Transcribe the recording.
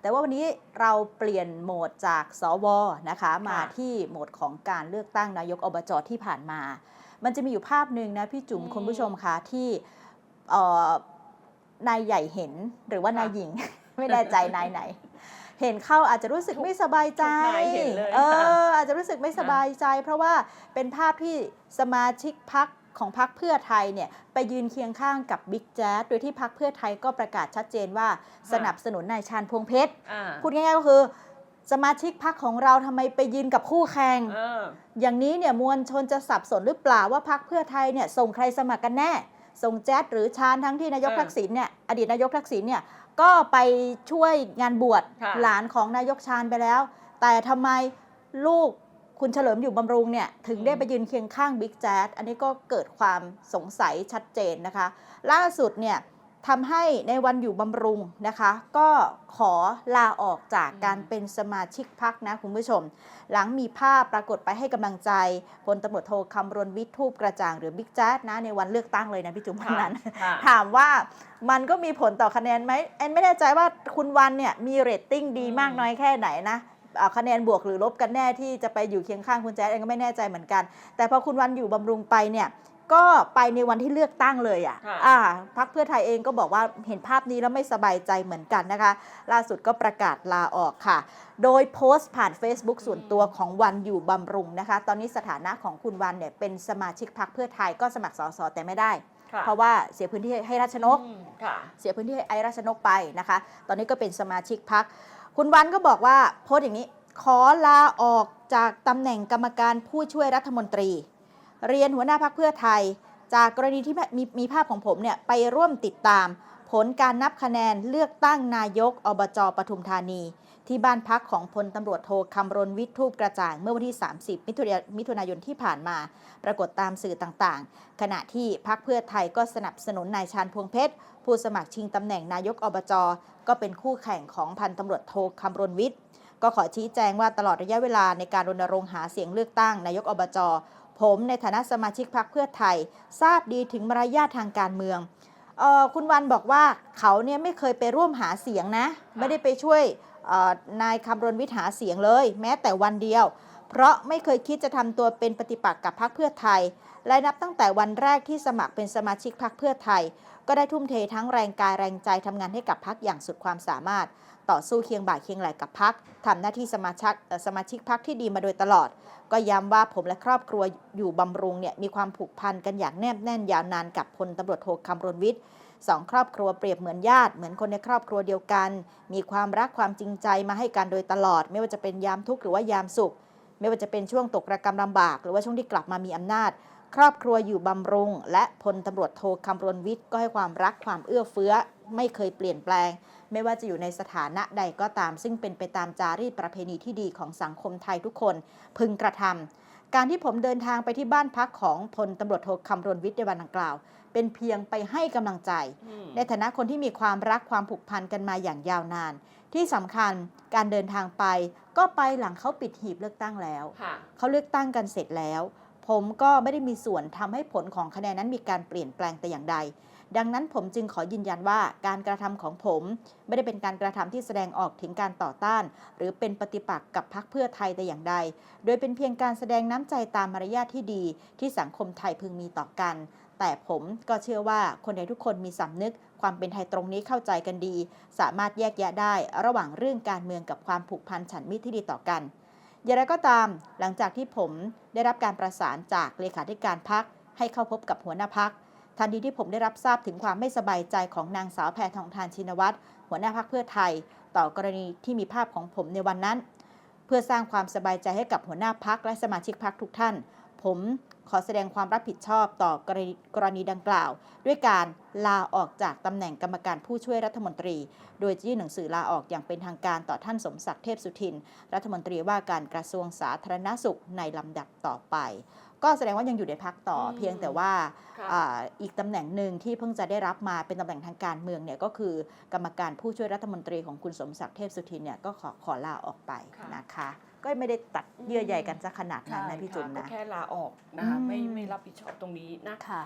แต่ว่าวันนี้เราเปลี่ยนโหมดจากสวนะคะมาค่ะที่โหมดของการเลือกตั้งนายกอบจที่ผ่านมา มันจะมีอยู่ภาพหนึ่งนะพี่จุ๋มอืมคุณผู้ชมคะที่เอ่อนายใหญ่เห็นหรือว่าค่ะนายหญิงไม่แน่ใจนายไหน เห็นเข้าอาจจะรู้สึกไม่สบายใจทุกนายเห็นเลยเอค่ะออาจจะรู้สึกไม่สบายใจ เพราะว่าเป็นภาพที่สมาชิกพัก ของพักเพื่อไทยเนี่ยไปยืนเคียงข้างกับบิ๊กแจ๊ดโดยที่พักเพื่อไทยก็ประกาศชัดเจนว่าสนับสนุนนายชาญพวงเพชรอ่าพูดง่ายๆก็คือ สมาชิกพักของเราทำไมไปยืนกับคู่แข่งเอออย่างนี้เนี่ยมวลชนจะสับสนหรือเปล่าว่าพักเพื่อไทยเนี่ยส่งใครสมัครกันแน่ ส่งแจ๊ดหรือชาญทั้งที่นายกเออทักษิณเนี่ยอดีตนายกทักษิณเนี่ยก็ไปช่วยงานบวชค่ะหลานของนายกชาญไปแล้ว แต่ทำไมลูก คุณเฉลิมอยู่บำรุงเนี่ยถึงได้ไปยืนเคียงข้างบิ๊กแจ๊ดอันนี้ก็เกิดความสงสัยชัดเจนนะคะ ล่าสุดเนี่ยทำให้ในวันอยู่บำรุงนะคะ ก็ขอลาออกจากการเป็นสมาชิกพักนะคุณผู้ชม หลังมีภาพปรากฏไปให้กำลังใจพลตำรวจโทคำรณวิทย์ทูปกระจ่างหรือบิ๊กแจ๊ดนะในวันเลือกตั้งเลยนะพี่จุ๋มวันนั้นค่ะถามว่ามันก็มีผลต่อคะแนนไหมแอนไม่แน่ใจว่าคุณวันเนี่ยมีเรตติ้งดีอืมมากน้อยแค่ไหนนะอ่า คะแนนบวกหรือลบกันแน่ที่จะไปอยู่เคียงข้างคุณแจ๊ดแอนก็ไม่แน่ใจเหมือนกัน แต่พอคุณวันอยู่บำรุงไปเนี่ยก็ไปในวันที่เลือกตั้งเลยอะค่ะอะพักเพื่อไทยเองก็บอกว่าเห็นภาพนี้แล้วไม่สบายใจเหมือนกันนะคะ ล่าสุดก็ประกาศลาออกค่ะ โดยโพสต์ผ่าน Facebook ส่วนตัวของวันอยู่บำรุงนะคะ ตอนนี้สถานะของคุณวันเนี่ยเป็นสมาชิกพักเพื่อไทยก็สมัครสสแต่ไม่ได้ค่ะเพราะว่าเสียพื้นที่ให้ราชนกอืมค่ะเสียพื้นที่ให้ไอราชนกไปนะคะ ตอนนี้ก็เป็นสมาชิกพัก คุณวันก็บอกว่าโพสต์อย่างนี้ ขอลาออกจากตำแหน่งกรรมการผู้ช่วยรัฐมนตรี เรียนหัวหน้าพักเพื่อไทย จากกรณีที่มีมีภาพของผมเนี่ยไปร่วมติดตาม ผลการนับคะแนนเลือกตั้งนายกอบจปทุมธานี ที่บ้านพักของพลตำรวจโทคำรณวิทย์ทูปกระจ่างเมื่อวันที่ 30มิถุนายมิถุนายนที่ผ่านมา ปรากฏตามสื่อต่างๆ ขณะที่พักเพื่อไทยก็สนับสนุนนายชาญพวงเพชร ผู้สมัครชิงตำแหน่งนายกอบจก็เป็นคู่แข่งของพันตำรวจโทคำรณวิทย์ก็ขอชี้แจงว่าตลอดระยะเวลาในการรณรงค์หาเสียงเลือกตั้งนายกอบจผมในฐานะสมาชิกพักเพื่อไทย ทราบดีถึงมารยาททางการเมือง คุณวันบอกว่าเขาเนี่ยไม่เคยไปร่วมหาเสียงนะ ไม่ได้ไปช่วยนายคำรณวิทย์หาเสียงเลย แม้แต่วันเดียว เพราะไม่เคยคิดจะทำตัวเป็นปฏิปักษ์กับพรรคเพื่อไทย และนับตั้งแต่วันแรกที่สมัครเป็นสมาชิกพรรคเพื่อไทย ก็ได้ทุ่มเททั้งแรงกายแรงใจทำงานให้กับพรรคอย่างสุดความสามารถ ต่อสู้เคียงบ่าเคียงไหลกับพรรคทำหน้าที่สมาชิกสมาชิกพรรคที่ดีมาโดยตลอด ก็ย้ำว่าผมและครอบครัวอยู่บำรุงเนี่ยมีความผูกพันกันอย่างแนบแน่นยาวนานกับพลตำรวจโทคำรณวิทย์สองครอบครัวเปรียบเหมือนญาติเหมือนคนในครอบครัวเดียวกัน มีความรักความจริงใจมาให้กันโดยตลอด ไม่ว่าจะเป็นยามทุกข์หรือว่ายามสุข ไม่ว่าจะเป็นช่วงตกระกรรมลำบาก หรือว่าช่วงที่กลับมามีอำนาจ ครอบครัวอยู่บำรุง และพลตำรวจโทคำรณวิทย์ก็ให้ความรักความเอื้อเฟื้อ ไม่เคยเปลี่ยนแปลง ไม่ว่าจะอยู่ในสถานะใดก็ตาม ซึ่งเป็นไปตามจารีตประเพณีที่ดีของสังคมไทยทุกคนพึงกระทำการที่ผมเดินทางไปที่บ้านพักของพลตำรวจโทคำรณวิทย์ในวันดังกล่าว เป็นเพียงไปให้กำลังใจอืมในฐานะคนที่มีความรักความผูกพันกันมาอย่างยาวนาน ที่สำคัญการเดินทางไป ก็ไปหลังเขาปิดหีบเลือกตั้งแล้วค่ะเขาเลือกตั้งกันเสร็จแล้ว ผมก็ไม่ได้มีส่วนทำให้ผลของคะแนนนั้นมีการเปลี่ยนแปลงแต่อย่างใด ดังนั้นผมจึงขอยืนยันว่าการกระทำของผม ไม่ได้เป็นการกระทำที่แสดงออกถึงการต่อต้าน หรือเป็นปฏิปักษ์กับพรรคเพื่อไทยแต่อย่างใด โดยเป็นเพียงการแสดงน้ำใจตามมารยาทที่ดี ที่สังคมไทยพึงมีต่อกัน แต่ผมก็เชื่อว่าคนไทยทุกคนมีสำนึก ความเป็นไทยตรงนี้เข้าใจกันดี สามารถแยกแยะได้ระหว่างเรื่องการเมืองกับความผูกพันฉันมิตรที่ดีต่อกันอย่างไรก็ตาม หลังจากที่ผมได้รับการประสานจากเลขาธิการพักให้เข้าพบกับหัวหน้าพักทันทีที่ผมได้รับทราบถึงความไม่สบายใจของนางสาวแพทองทานชินวัตรหัวหน้าพักเพื่อไทย ต่อกรณีที่มีภาพของผมในวันนั้น เพื่อสร้างความสบายใจให้กับหัวหน้าพักและสมาชิกพักทุกท่าน ผม ขอแสดงความรับผิดชอบต่อกรณีกรณีดังกล่าว ด้วยการลาออกจากตำแหน่งกรรมการผู้ช่วยรัฐมนตรี โดยยื่นหนังสือลาออกอย่างเป็นทางการต่อท่านสมศักดิ์เทพสุทิน รัฐมนตรีว่าการกระทรวงสาธารณสุขในลำดับต่อไป ก็แสดงว่ายังอยู่ในพักต่ออมเพียงแต่ว่าค่ะอ่าอีกตำแหน่งหนึ่งที่เพิ่งจะได้รับมาเป็นตำแหน่งทางการเมืองเนี่ยก็คือกรรมการผู้ช่วยรัฐมนตรีของคุณสมศักดิ์เทพสุทินเนี่ยก็ขอขอลาออกไปค่ะนะคะ ก็ไม่ได้ตัดเยื่อใยกันซะขนาดนั้นใช่นะพี่จุนค่ะนะก็แค่ลาออกนะคะอืมไม่ไม่รับผิดชอบตรงนี้นะค่ะ